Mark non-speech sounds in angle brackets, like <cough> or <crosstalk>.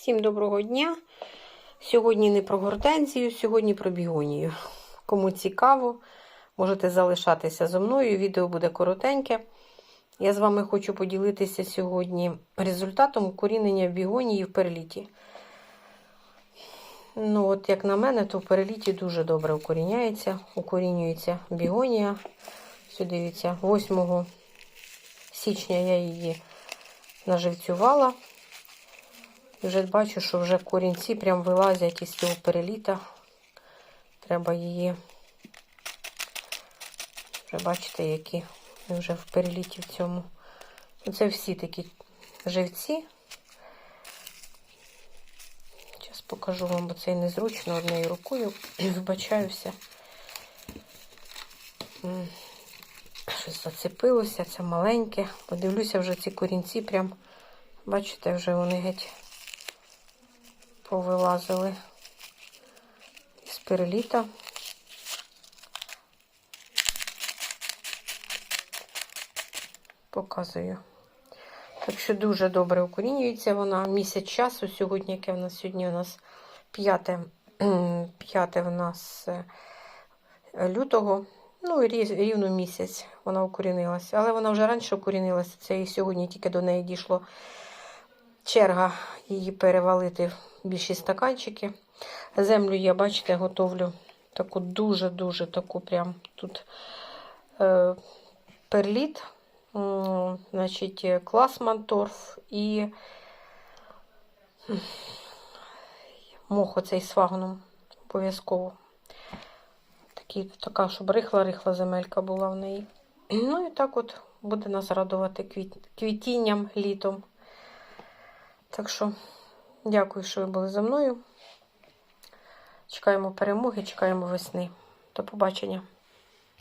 Всім доброго дня. Сьогодні не про гортензію, сьогодні про бігонію. Кому цікаво, можете залишатися зі мною. Відео буде коротеньке. Я з вами хочу поділитися сьогодні результатом укорінення бігонії в переліті. Ну, от, як на мене, то в переліті дуже добре укоріняється. Укорінюється бігонія. Сюди дивіться, 8 січня я її наживцювала. І вже бачу, що вже корінці прям вилазять із цього переліта. Треба її, вже бачите, які вже в переліті в цьому. Це всі такі живці. Зараз покажу вам, бо це незручно однією рукою. <clears throat> Вибачаюся. Щось зацепилося, це маленьке. Подивлюся вже ці корінці, прям, бачите, вже вони геть повилазили з переліта. Показую. Так що дуже добре укорінюється вона. Місяць часу сьогодні, яке в нас сьогодні у нас 5, 5 <clears throat> в нас лютого. Ну, рівно місяць вона укорінилася. Але вона вже раніше укорінилася. Це і сьогодні тільки до неї дійшло черга її перевалити в більші стаканчики. Землю я, бачите, готовлю таку дуже-дуже таку прям тут е, перліт, е, значить, класманторф і мох оцей з обов'язково. Така, щоб рихла-рихла земелька була в неї. Ну і так от буде нас радувати квіт... квітінням літом. Так що, дякую, що ви були за мною. Чекаємо перемоги, чекаємо весни. До побачення.